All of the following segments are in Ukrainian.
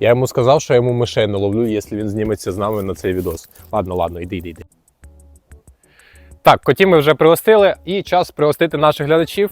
Я йому сказав, що я йому мишей не ловлю, якщо він зніметься з нами на цей відос. Ладно, ладно, йди, йди, йди. Так, котів ми вже пригостили, і час пригостити наших глядачів.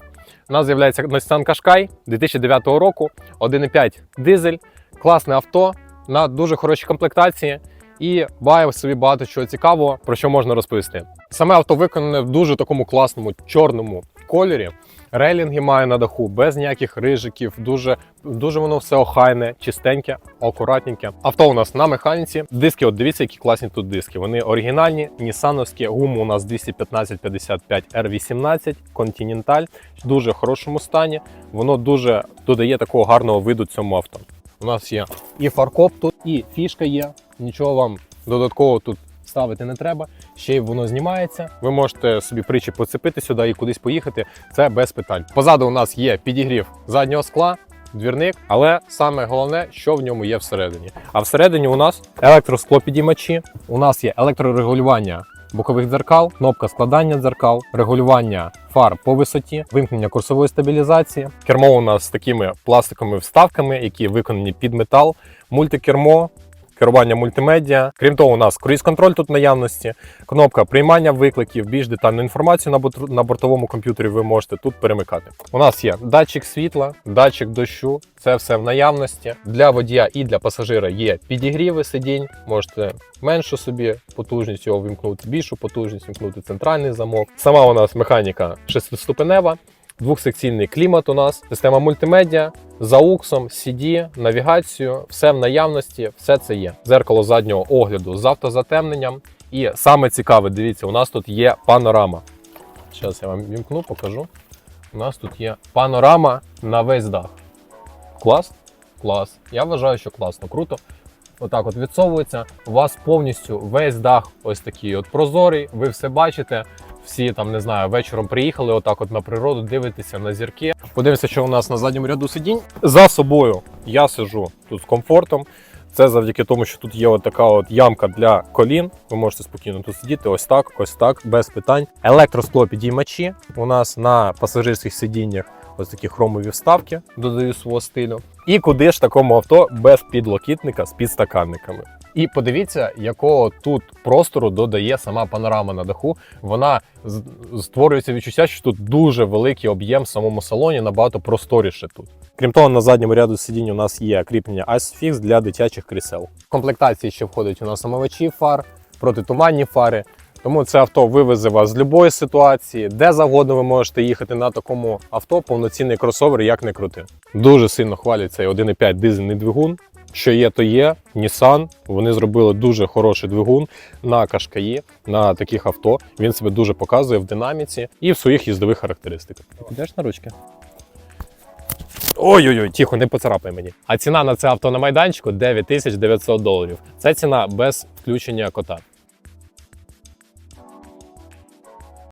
У нас з'являється Nissan Qashqai 2009 року, 1,5 дизель, класне авто на дуже хорошій комплектації і має собі багато чого цікавого, про що можна розповісти. Саме авто виконане в дуже такому класному чорному кольорі. Рейлінги має на даху без ніяких рижиків, дуже, дуже воно все охайне, чистеньке, акуратненьке. Авто у нас на механіці. Диски, от дивіться, які класні тут диски. Вони оригінальні, нісановські. Гуму у нас 215-55 R18 Continental в дуже хорошому стані. Воно дуже додає такого гарного виду цьому авто. У нас є і фаркоп тут, і фішка є. Нічого вам додатково тут ставити не треба. Ще й воно знімається. Ви можете собі притчі поцепити сюди і кудись поїхати. Це без питань. Позаду у нас є підігрів заднього скла. Двірник, але саме головне, що в ньому є всередині. А всередині у нас електросклопідіймачі, у нас є електрорегулювання бокових дзеркал, кнопка складання дзеркал, регулювання фар по висоті, вимкнення курсової стабілізації. Кермо у нас з такими пластиковими вставками, які виконані під метал, мультикермо. Керування мультимедіа. Крім того, у нас круїз-контроль тут в наявності, кнопка приймання викликів, більш детальну інформацію на бортовому комп'ютері ви можете тут перемикати. У нас є датчик світла, датчик дощу, це все в наявності. Для водія і для пасажира є підігріви сидінь. Можете меншу собі потужність його вимкнути, більшу потужність вимкнути центральний замок. Сама у нас механіка шестиступенева. Двохсекційний клімат у нас, система мультимедіа, за уксом, CD, навігацію, все в наявності, все це є. Зеркало заднього огляду з автозатемненням. І саме цікаве, дивіться, у нас тут є панорама. Зараз я вам вімкну, покажу. У нас тут є панорама на весь дах. Клас? Клас. Я вважаю, що класно, круто. Отак от відсовується. У вас повністю весь дах ось такий от прозорий, ви все бачите. Всі там не знаю, вечором приїхали, отак от на природу, дивитеся на зірки. Подивимося, що у нас на задньому ряду сидінь. За собою я сижу тут з комфортом. Це завдяки тому, що тут є от така от ямка для колін. Ви можете спокійно тут сидіти, ось так, ось так, без питань. Електроскло підіймачі. У нас на пасажирських сидіннях ось такі хромові вставки, додаю свого стилю. І куди ж такому авто без підлокітника з підстаканниками? І подивіться, якого тут простору додає сама панорама на даху. Вона створюється відчуття, що тут дуже великий об'єм в самому салоні, набагато просторіше тут. Крім того, на задньому ряду сидінь у нас є кріплення ISOFIX для дитячих крісел. В комплектації ще входить у нас омивачі фар, протитуманні фари. Тому це авто вивезе вас з будь-якої ситуації, де завгодно ви можете їхати на такому авто, повноцінний кросовер, як не крути. Дуже сильно хвалять цей 1,5 дизельний двигун. Що є, то є. Nissan. Вони зробили дуже хороший двигун на Кашкаї, на таких авто. Він себе дуже показує в динаміці і в своїх їздових характеристиках. Підеш на ручки? Ой-ой-ой, тихо, не поцарапай мені. А ціна на це авто на майданчику 9900 доларів. Це ціна без включення кота.